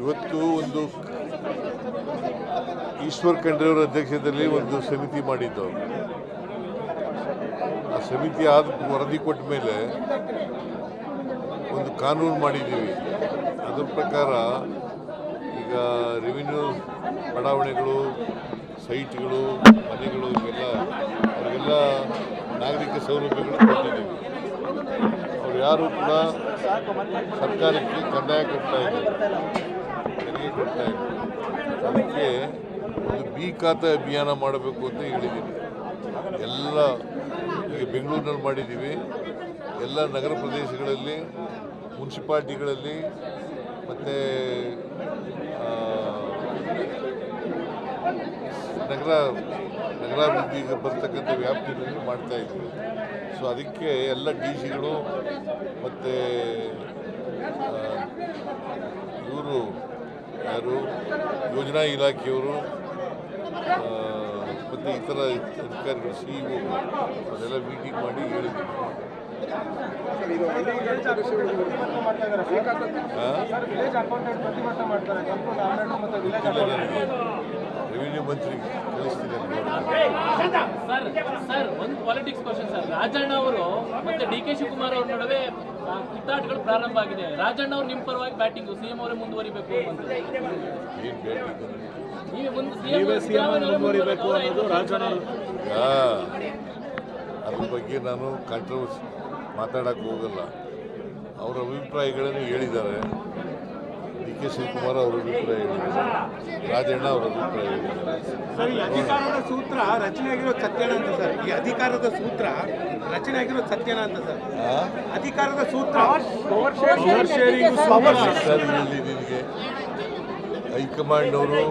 ಇವತ್ತು ಒಂದು ಈಶ್ವರ್ ಖಂಡ್ರೆಯವರ ಅಧ್ಯಕ್ಷತೆಯಲ್ಲಿ ಒಂದು ಸಮಿತಿ ಮಾಡಿದ್ದು. ಆ ಸಮಿತಿ ಆದ ವರದಿ ಕೊಟ್ಟ ಮೇಲೆ ಒಂದು ಕಾನೂನು ಮಾಡಿದ್ದೀವಿ. ಅದ್ರ ಪ್ರಕಾರ ಈಗ ರೆವಿನ್ಯೂ ಬಡಾವಣೆಗಳು ಸೈಟ್ಗಳು ಮನೆಗಳು, ಇವೆಲ್ಲ, ಅವರಿಗೆಲ್ಲ ನಾಗರಿಕ ಸೌಲಭ್ಯಗಳು ಕೊಟ್ಟಿದ್ದೀವಿ. ಅವ್ರು ಯಾರು ಕೂಡ ಸರ್ಕಾರಕ್ಕೆ ಕಂದಾಯ ಕೊಡ್ತಾ ಇದ್ದಾರೆ ಕೊಡ್ತಾ ಇದ್ದಾರೆ ಅದಕ್ಕೆ ಒಂದು ಬಿ ಖಾತೆ ಅಭಿಯಾನ ಮಾಡಬೇಕು ಅಂತ ಹೇಳಿದ್ದೀನಿ ಎಲ್ಲ ಈಗ ಬೆಂಗಳೂರಿನಲ್ಲಿ ಮಾಡಿದ್ದೀವಿ. ಎಲ್ಲ ನಗರ ಪ್ರದೇಶಗಳಲ್ಲಿ, ಮುನ್ಸಿಪಾಲ್ಟಿಗಳಲ್ಲಿ, ಮತ್ತು ನಗರ ನಗರಾಭಿವೃದ್ಧಿಗೆ ಬರ್ತಕ್ಕಂಥ ವ್ಯಾಪ್ತಿಯಲ್ಲಿ ಮಾಡ್ತಾ ಇದ್ದೀವಿ. ಸೊ ಅದಕ್ಕೆ ಎಲ್ಲ ಡಿ ಸಿಗಳು ಮತ್ತು ಇವರು ಯಾರು ಯೋಜನಾ ಇಲಾಖೆಯವರು ಮತ್ತು ಇತರ ಅಧಿಕಾರಿಗಳು ಸಿ ಇ ಅದೆಲ್ಲ ಮೀಟಿಂಗ್ ಮಾಡಿ ಹೇಳಿದ್ದೀವಿ ವಿಲೇಜ್ ರೆವಿನ್ಯೂ ಮಂತ್ರಿ ಕಳಿಸ್ತೀನಿ ಸರ್ ಸರ್ ಒಂದು ಪಾಲಿಟಿಕ್ಸ್ ಕ್ವಶನ್ ಸರ್. ರಾಜಣ್ಣ ಅವರು ಮತ್ತೆ ಡಿ ಕೆ ಶಿವಕುಮಾರ್ ಅವ್ರ ನಡುವೆ ಕಿತ್ತಾಟಗಳು ಪ್ರಾರಂಭ ಆಗಿದೆ. ರಾಜಣ್ಣ ಅವ್ರು ನಿಮ್ಮ ಪರವಾಗಿ ಬ್ಯಾಟಿಂಗ್ ಸಿಎಂ ಅವರೇ ಮುಂದುವರಿಬೇಕು ನೀವೇ ಮುಂದೆ ಸಿಎಂ ಮುಂದುವರಿಬೇಕು ಅನ್ನೋದು ರಾಜಣ್ಣ ಅದ್ರ ಬಗ್ಗೆ ನಾನು ಕಾಂಟ್ರವರ್ಸಿ ಮಾತಾಡಕ್ಕೆ ಹೋಗಲ್ಲ. ಅವರ ಅಭಿಪ್ರಾಯಗಳನ್ನು ಹೇಳಿದ್ದಾರೆ. ಕೆ ಶಿವಕುಮಾರ್ ಅವರ ಅಭಿಪ್ರಾಯ ಸರ್ ರಾಜಣ್ಣ ಅವರ ಅಭಿಪ್ರಾಯ ಸರ್ ಈ ಅಧಿಕಾರದ ಸೂತ್ರ ರಚನೆ ಆಗಿರೋ ಸತ್ಯನ ಅಂತ ಸರ್. ಈ ಅಧಿಕಾರದ ಸೂತ್ರ ರಚನೆ ಆಗಿರೋ ಸತ್ಯನ ಅಂತ ಸರ್. ಆ? ಅಧಿಕಾರದ ಸೂತ್ರ. ಸರ್ ಹೇಳಿ ನಿನಗೆ ಹೈಕಮಾಂಡ್ನವರು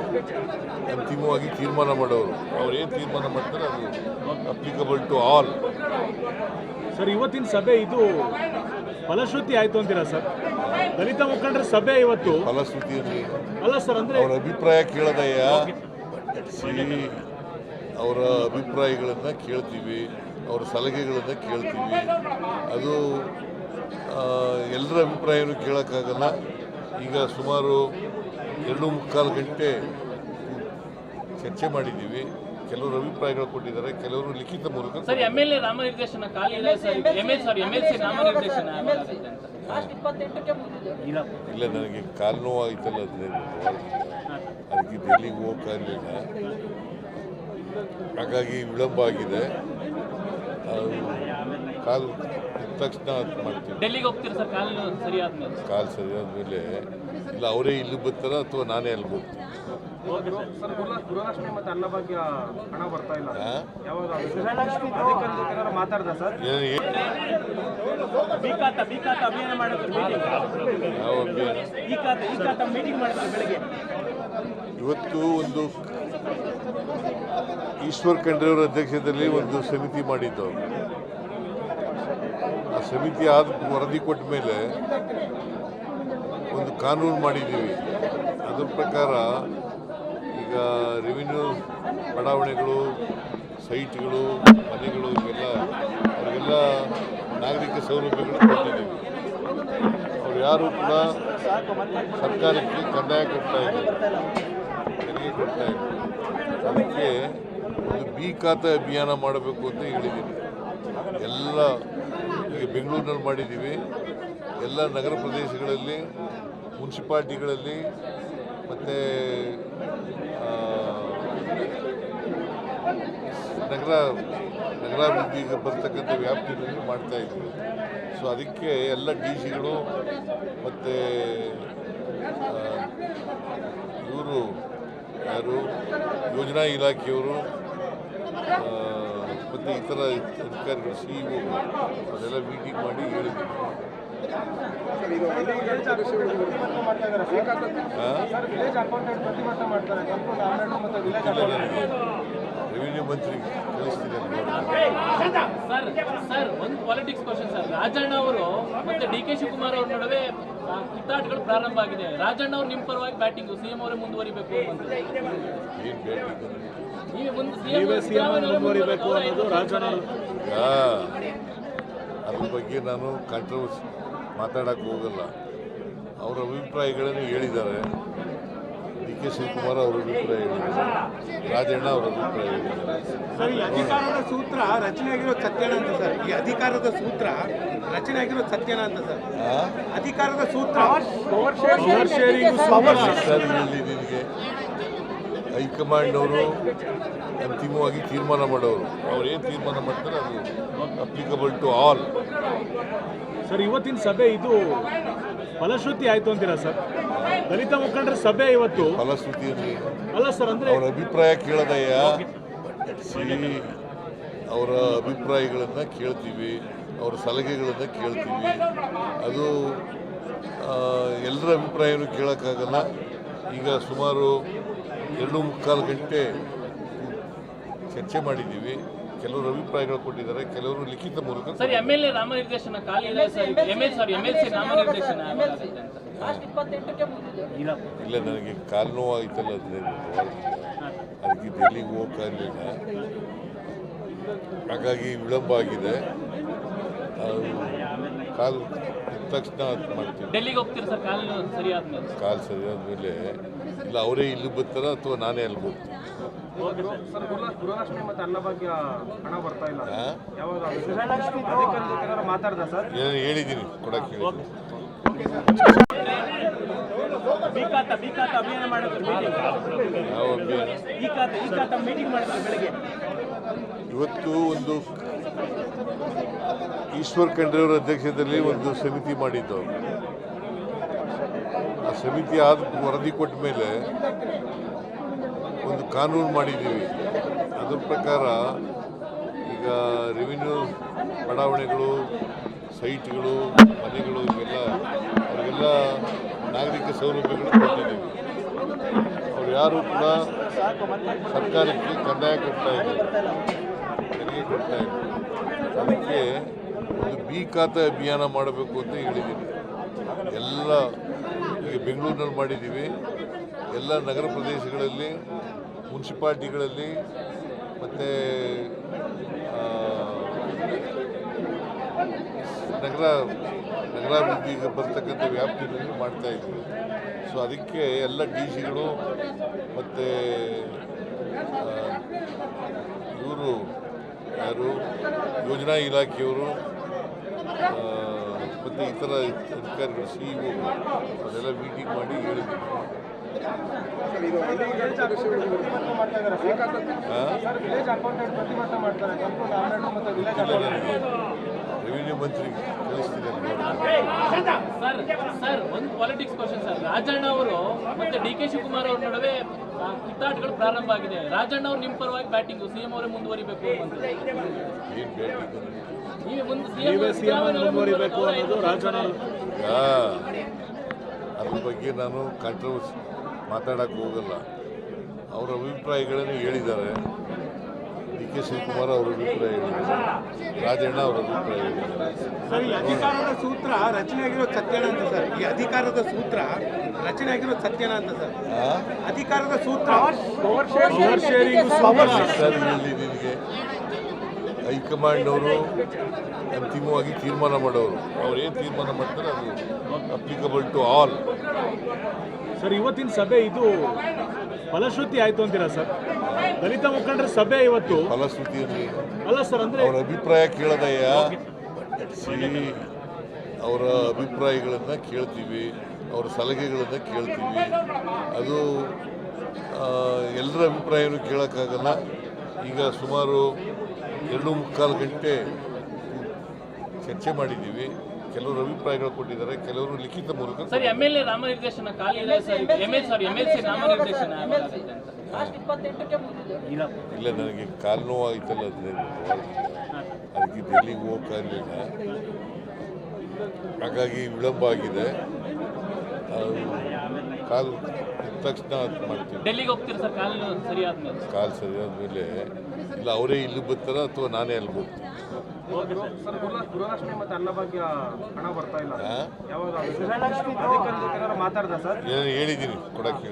ಅಂತಿಮವಾಗಿ ತೀರ್ಮಾನ ಮಾಡೋರು. ಅವ್ರು ಏನು ತೀರ್ಮಾನ ಮಾಡ್ತಾರೆ ಅದು ಅಪ್ಲಿಕಬಲ್ ಟು ಆಲ್ ಸರ್ ಇವತ್ತಿನ ಸಭೆ ಇದು ಫಲಶ್ರುತಿ ಆಯ್ತು ಅಂತೀರಾ ಸರ್? ದಲಿತ ಮುಖಂಡರ ಸಭೆ ಇವತ್ತು. ಫಲಶ್ರುತಿಯಲ್ಲಿ ಅಲ್ಲ ಸರ್ ಅಂದ್ರೆ ಅವರ ಅಭಿಪ್ರಾಯ ಕೇಳದಯ್ಯ ಸಿ ಅವರ ಅಭಿಪ್ರಾಯಗಳನ್ನು ಕೇಳ್ತೀವಿ ಅವರ ಸಲಹೆಗಳನ್ನು ಕೇಳ್ತೀವಿ. ಅದು ಎಲ್ಲರ ಅಭಿಪ್ರಾಯನೂ ಕೇಳೋಕ್ಕಾಗಲ್ಲ. ಈಗ ಸುಮಾರು ಎರಡು ಮುಕ್ಕಾಲು ಗಂಟೆ ಚರ್ಚೆ ಮಾಡಿದ್ದೀವಿ. ಕೆಲವರು ಅಭಿಪ್ರಾಯಗಳು ಕೊಟ್ಟಿದ್ದಾರೆ ಕೆಲವರು ಲಿಖಿತ ಮೂಲಕ ಸರ್ ಎಂ ಎಲ್ ಎ ನಾಮನಿರ್ದೇಶನ ಖಾಲಿ ಇದೆ sir. M L sorry? M L C ನಾಮನಿರ್ದೇಶನ ಯಾವಾಗುತ್ತೆ ಇಲ್ಲ. ನನಗೆ ಕಾಲು ನೋವು ಆಯ್ತಲ್ಲ ಹದಿನೈದು ಅದಕ್ಕೆ ಡೆಲ್ಲಿಗೆ ಹೋಗಲಿಲ್ಲ ಹಾಗಾಗಿ ವಿಳಂಬ ಆಗಿದೆ. ಕಾಲು ತಕ್ಷಣ ಮಾಡ್ತೀವಿ ಡೆಲ್ಲಿಗೆ ಹೋಗ್ತೀರಾ ಸರ್? ಕಾಲು ಸರಿ ಆದ್ಮೇಲೆ. ಕಾಲು ಸರಿಯಾದ ಮೇಲೆ ಇಲ್ಲ ಅವರೇ ಇಲ್ಲಿ ಬರ್ತಾರ ಅಥವಾ ನಾನೇ ಅಲ್ಲಿ ಹೋಗ್ತೀನಿ ಗೃಹಲಕ್ಷ್ಮಿ ಮತ್ತು ಅನ್ನಭಾಗ್ಯ ಹಣ ಬರ್ತಾ ಇಲ್ಲ. ಯಾವಾಗ ಅಧಿಕಾರಿ ಜೊತೆ ಏನಾದ್ರು ಮಾತಾಡ್ದ ಸರ್? ಏನು ಏನು ಬಿ ಖಾತಾ ಬಿ ಖಾತಾ ಅಭಿಯಾನ ಮಾಡಿದ್ರು ಮೀಟಿಂಗ್ ಯಾವ ಅಭಿಯಾನ ಈ ಖಾತಾ ಈ ಖಾತಾ ಮೀಟಿಂಗ್ ಮಾಡಿದ್ರು ಬೆಳಗ್ಗೆ. ಇವತ್ತು ಒಂದು ಈಶ್ವರ್ ಖಂಡ್ರೆಯವರ ಅಧ್ಯಕ್ಷತೆಯಲ್ಲಿ ಒಂದು ಸಮಿತಿ ಮಾಡಿದ್ದು. ಆ ಸಮಿತಿ ಆದ ವರದಿ ಕೊಟ್ಟ ಮೇಲೆ ಒಂದು ಕಾನೂನು ಮಾಡಿದ್ದೀವಿ. ಅದ್ರ ಪ್ರಕಾರ ಈಗ ರೆವಿನ್ಯೂ ಬಡಾವಣೆಗಳು ಸೈಟ್ಗಳು ಮನೆಗಳು, ಇವೆಲ್ಲ, ಅವರಿಗೆಲ್ಲ ನಾಗರಿಕ ಸೌಲಭ್ಯಗಳು ಕೊಟ್ಟಿದ್ದೀವಿ. ಅವ್ರು ಯಾರು ಕೂಡ ಸರ್ಕಾರಕ್ಕೆ ಕಂದಾಯ ಕೊಡ್ತಾ ಇದ್ದಾರೆ ತೆರಿಗೆ ಕೊಡ್ತಾ ಇದ್ದಾರೆ ಅದಕ್ಕೆ ಒಂದು ಬಿ ಖಾತೆ ಅಭಿಯಾನ ಮಾಡಬೇಕು ಅಂತ ಹೇಳಿದ್ದೀನಿ. ಎಲ್ಲ ಈಗ ಬೆಂಗಳೂರಿನಲ್ಲಿ ಮಾಡಿದ್ದೀವಿ. ಎಲ್ಲ ನಗರ ಪ್ರದೇಶಗಳಲ್ಲಿ, ಮುನ್ಸಿಪಾಲ್ಟಿಗಳಲ್ಲಿ ಮತ್ತು ನಗರ ನಗರಾಭಿವೃದ್ಧಿಗೆ ಬರ್ತಕ್ಕಂಥ ವ್ಯಾಪ್ತಿಯಲ್ಲಿ ಮಾಡ್ತಾ ಇದ್ದೀವಿ. ಸೊ ಅದಕ್ಕೆ ಎಲ್ಲ ಡಿ ಸಿಗಳು ಮತ್ತು ಇವರು ಯಾರು, ಯೋಜನಾ ಇಲಾಖೆಯವರು ಮತ್ತು ಇತರ ಅಧಿಕಾರಿಗಳು, ಸಿ ಇ ಅದೆಲ್ಲ ಮೀಟಿಂಗ್ ಮಾಡಿ ಹೇಳಿದ್ದೀವಿ ರೆವಿನ್ಯೂ ಮಂತ್ರಿ ಸರ್ ಸರ್ ಒಂದು ಪಾಲಿಟಿಕ್ಸ್ ಕ್ವಶನ್ ಸರ್. ರಾಜಣ್ಣ ಅವರು ಮತ್ತೆ ಡಿ ಕೆ ಶಿವಕುಮಾರ್ ಅವ್ರ ನಡುವೆ ಕಿತ್ತಾಟಗಳು ಪ್ರಾರಂಭ ಆಗಿದೆ. ರಾಜಣ್ಣ ಅವ್ರು ನಿಮ್ಮ ಪರವಾಗಿ ಬ್ಯಾಟಿಂಗ್ ಸಿಎಂ ಅವರೇ ಮುಂದುವರಿಬೇಕು ನೀವೇ ಮುಂದೆ ಸಿಎಂ ಮುಂದುವರಿಬೇಕು ಅನ್ನೋದು ರಾಜಣ್ಣ ಈಗ ಅದ್ರ ಬಗ್ಗೆ ನಾನು ಕಾಂಟ್ರವರ್ಸಿ ಮಾತಾಡೋಕ್ಕೆ ಹೋಗಲ್ಲ. ಅವರ ಅಭಿಪ್ರಾಯಗಳನ್ನು ಹೇಳಿದ್ದಾರೆ. ಡಿ ಕೆ ಶಿವಕುಮಾರ್ ಅವರ ಅಭಿಪ್ರಾಯ ಹೇಳಿದ್ದಾರೆ. ರಾಜಣ್ಣ ಅವರ ಅಭಿಪ್ರಾಯ ಹೇಳಿದ್ದಾರೆ. ಸರ್ ಈ ಅಧಿಕಾರದ ಸೂತ್ರ ರಚನೆ ಆಗಿರೋ ಸತ್ಯನ ಅಂತ ಸರ್. ಈ ಅಧಿಕಾರದ ಸೂತ್ರ ರಚನೆ ಆಗಿರೋ ಸತ್ಯನ ಅಂತ ಸರ್. ಅಧಿಕಾರದ ಸೂತ್ರ. ಪವರ್ ಶೇರಿಂಗ್ ಸರ್ ಹೇಳಿ ನಿನಗೆ ಹೈಕಮಾಂಡ್ನವರು ಅಂತಿಮವಾಗಿ ತೀರ್ಮಾನ ಮಾಡೋರು. ಅವ್ರು ಏನು ತೀರ್ಮಾನ ಮಾಡ್ತಾರೆ ಅದು ಅಪ್ಲಿಕಬಲ್ ಟು ಆಲ್ ಸರ್ ಇವತ್ತಿನ ಸಭೆ ಇದು ಫಲಶ್ರುತಿ ಆಯ್ತು ಅಂತೀರಾ ಸರ್? ದಲಿತ ಮುಖಂಡರ ಸಭೆ ಇವತ್ತು. ಫಲಶ್ರುತಿಯಲ್ಲಿ ಅಲ್ಲ ಸರ್ ಅಂದ್ರೆ ಅವರ ಅಭಿಪ್ರಾಯ ಕೇಳದಯ್ಯ ಅವರ ಅಭಿಪ್ರಾಯಗಳನ್ನು ಕೇಳ್ತೀವಿ ಅವರ ಸಲಹೆಗಳನ್ನು ಕೇಳ್ತೀವಿ. ಅದು ಎಲ್ಲರ ಅಭಿಪ್ರಾಯನೂ ಕೇಳೋಕ್ಕಾಗಲ್ಲ. ಈಗ ಸುಮಾರು ಎರಡು ಮುಕ್ಕಾಲು ಗಂಟೆ ಚರ್ಚೆ ಮಾಡಿದ್ದೀವಿ. ಕೆಲವರು ಅಭಿಪ್ರಾಯಗಳು ಕೊಟ್ಟಿದ್ದಾರೆ ಕೆಲವರು ಲಿಖಿತ ಮೂಲಕ ಸರ್ ಎಂ ಎಲ್ ಎ ನಾಮನಿರ್ದೇಶನ ಖಾಲಿ ಇದೆ sir. M L sorry M L C ಇಲ್ಲ. ನನಗೆ ಕಾಲು ನೋವು ಆಯ್ತಲ್ಲ ಹದಿನೈದು ಅದಕ್ಕೆ ಡೆಲ್ಲಿಗೆ ಹೋಗೋಕ್ಕಾಗಲಿಲ್ಲ ಹಾಗಾಗಿ ವಿಳಂಬ ಆಗಿದೆ. ಕಾಲು ತಕ್ಷಣ ಮಾಡ್ತೀವಿ ಡೆಲ್ಲಿಗೆ ಹೋಗ್ತೀರಿ ಸರ್? ಕಾಲು ಕಾಲು ಸರಿಯಾದ ಮೇಲೆ ಇಲ್ಲ ಅವರೇ ಇಲ್ಲಿ ಬರ್ತಾರ ಅಥವಾ ನಾನೇ ಅಲ್ಲಿ ಹೋಗ್ತೀನಿ ಸರ್. ಗುರು ಗೃಹಲಕ್ಷ್ಮಿ ಮತ್ತೆ ಅನ್ನಭಾಗ್ಯ ಹಣ ಬರ್ತಾ ಇಲ್ಲ. ಯಾವಾಗ ಅಧಿಕಾರಿ ಜೊತೆ ಏನಾದ್ರು ಮಾತಾಡ್ದ ಸರ್? ಏನೋ ಹೇಳಿದ್ದೀನಿ ಕೊಡಕ್ಕೆ ಹೇಳಿದ್ದೀನಿ ಯಾವ ಅಭಿಯಾನ? ಇವತ್ತು ಒಂದು ಈಶ್ವರ್ ಖಂಡ್ರೆಯವರ ಅಧ್ಯಕ್ಷತೆಯಲ್ಲಿ ಒಂದು ಸಮಿತಿ ಮಾಡಿದ್ದು ಸಮಿತಿ ಆದ ವರದಿ ಕೊಟ್ಟ ಮೇಲೆ ಒಂದು ಕಾನೂನು ಮಾಡಿದ್ದೀವಿ. ಅದ್ರ ಪ್ರಕಾರ ಈಗ ರೆವಿನ್ಯೂ ಬಡಾವಣೆಗಳು, ಸೈಟ್ಗಳು, ಮನೆಗಳು ಇವೆಲ್ಲ, ಅವರಿಗೆಲ್ಲ ನಾಗರಿಕ ಸೌಲಭ್ಯಗಳು ಕೊಟ್ಟಿದ್ದೀವಿ. ಅವ್ರು ಯಾರು ಕೂಡ ಸರ್ಕಾರಕ್ಕೆ ಕಂದಾಯ ಕೊಡ್ತಾ ಇದ್ದಾರೆ ತೆರಿಗೆ ಕೊಡ್ತಾ ಇದ್ದಾರೆ ಅದಕ್ಕೆ ಒಂದು ಬಿ ಖಾತೆ ಅಭಿಯಾನ ಮಾಡಬೇಕು ಅಂತ ಹೇಳಿದ್ದೀನಿ. ಎಲ್ಲ ಈಗ ಬೆಂಗಳೂರಿನಲ್ಲಿ ಮಾಡಿದ್ದೀವಿ. ಎಲ್ಲ ನಗರ ಪ್ರದೇಶಗಳಲ್ಲಿ, ಮುನ್ಸಿಪಾಲ್ಟಿಗಳಲ್ಲಿ, ಮತ್ತು ನಗರ ನಗರಾಭಿವೃದ್ಧಿಗೆ ಬರ್ತಕ್ಕಂಥ ವ್ಯಾಪ್ತಿಗಳಲ್ಲಿ ಮಾಡ್ತಾ ಇದ್ದೀವಿ. ಸೊ ಅದಕ್ಕೆ ಎಲ್ಲ ಡಿ ಸಿಗಳು ಮತ್ತು ಇವರು ಯಾರು? ಯೋಜನಾ ಇಲಾಖೆಯವರು ಮತ್ತು ಇತರ ಅಧಿಕಾರಿಗಳು ಸಿ ಇ ಅದೆಲ್ಲ ಮೀಟಿಂಗ್ ಮಾಡಿ ಹೇಳಿದ್ವಿ ರೆವಿನ್ಯೂ ಮಂತ್ರಿ ಕಳಿಸ್ತಿದ್ದಾರೆ. ಸರ್ ಸರ್ ಒಂದು ಪಾಲಿಟಿಕ್ಸ್ ಕ್ವಶನ್ ಸರ್. ರಾಜಣ್ಣ ಅವರು ಮತ್ತೆ ಡಿ ಕೆ ಶಿವಕುಮಾರ್ ಅವ್ರ ನಡುವೆ ಕಿತ್ತಾಟಗಳು ಪ್ರಾರಂಭ ಆಗಿದೆ. ರಾಜಣ್ಣ ಅವರು ನಿಮ್ಮ ಪರವಾಗಿ ಬ್ಯಾಟಿಂಗ್ ಸಿಎಂ ಅವರೇ ಮುಂದುವರಿಬೇಕು ಅದ್ರ ಬಗ್ಗೆ ನಾನು ಕಾಂಟ್ರವರ್ಸಿ ಮಾತಾಡಕ್ಕೆ ಹೋಗಲ್ಲ. ಅವರ ಅಭಿಪ್ರಾಯಗಳನ್ನು ಹೇಳಿದ್ದಾರೆ. ಡಿ ಕೆ ಶಿವಕುಮಾರ್ ಅವರ ಅಭಿಪ್ರಾಯ ಹೇಳಿದ್ದಾರೆ ರಾಜಣ್ಣ ಅವರು ಸರ್ ಈ ಅಧಿಕಾರದ ಸೂತ್ರ ರಚನೆ ಆಗಿರೋ ಸತ್ಯನ ಅಂತ ಸರ್. ಈ ಅಧಿಕಾರದ ಸೂತ್ರ ರಚನೆ ಆಗಿರೋ ಸತ್ಯನ ಅಂತ ಸರ್. ಅಧಿಕಾರದ ಸೂತ್ರ. ಸರ್. ನಿಮಗೆ. ಹೈಕಮಾಂಡ್ನವರು ಅಂತಿಮವಾಗಿ ತೀರ್ಮಾನ ಮಾಡೋರು. ಅವ್ರು ಏನು ತೀರ್ಮಾನ ಮಾಡ್ತಾರೆ ಅದು ಅಪ್ಲಿಕಬಲ್ ಟು ಆಲ್ ಸರ್ ಇವತ್ತಿನ ಸಭೆ ಇದು ಫಲಶ್ರುತಿ ಆಯಿತು ಅಂತೀರಾ ಸರ್? ದಲಿತ ಮುಖಂಡರ ಸಭೆ ಇವತ್ತು ಫಲಶ್ರುತಿಯಲ್ಲಿ ಅಲ್ಲ ಸರ್ ಅಂದ್ರೆ ಅವರ ಅಭಿಪ್ರಾಯ ಕೇಳದಯ್ಯ ಸಿ ಅವರ ಅಭಿಪ್ರಾಯಗಳನ್ನು ಕೇಳ್ತೀವಿ ಅವರ ಸಲಹೆಗಳನ್ನು ಕೇಳ್ತೀವಿ ಅದು ಎಲ್ಲರ ಅಭಿಪ್ರಾಯನೂ ಕೇಳೋಕ್ಕಾಗಲ್ಲ ಈಗ ಸುಮಾರು ಎರಡು ಮುಕ್ಕಾಲು ಗಂಟೆ ಚರ್ಚೆ ಮಾಡಿದ್ದೀವಿ ಕೆಲವರು ಅಭಿಪ್ರಾಯಗಳು ಕೊಟ್ಟಿದ್ದಾರೆ ಕೆಲವರು ಲಿಖಿತ ಮೂಲಕ ಸರ್ ಎಂ ಎಲ್ ಎ ನಾಮನಿರ್ದೇಶನ ಖಾಲಿ ಇಲ್ಲ sir M L sir M L C ನಾಮನಿರ್ದೇಶನ. ಇಲ್ಲ. ನನಗೆ ಕಾಲು ನೋವಾಯ್ತಲ್ಲ ಅದಕ್ಕೆ ಡೆಲ್ಲಿಗೆ ಹೋಗೋಕ್ಕಾಗಲಿಲ್ಲ ಹಾಗಾಗಿ ವಿಳಂಬ ಆಗಿದೆ. ಕಾಲು ತಕ್ಷಣ ಅದ್ ಮಾಡ್ತೀವಿ. ಡೆಲ್ಲಿಗೆ ಹೋಗ್ತೀರಿ ಸರ್? ಕಾಲು ಸರಿ ಆದ್ಮೇಲೆ ಕಾಲು ಸರಿಯಾದ ಮೇಲೆ ಇಲ್ಲ ಅವರೇ ಇಲ್ಲಿ ಬರ್ತಾರ ಅಥವಾ ನಾನೇ ಅಲ್ಲಿ ಹೋಗ್ತೀನಿ ಸರ್. ಗುರು ಮತ್ತೆ ಅನ್ನಭಾಗ್ಯ ಹಣ ಬರ್ತಾ ಇಲ್ಲ. ಯಾವಾಗ ಅಧಿಕಾರಿ ಜೊತೆ ಏನಾದ್ರು ಮಾತಾಡ್ದ ಸರ್? ಏನೋ ಹೇಳಿದ್ದೀನಿ ಕೊಡಕ್ಕೆ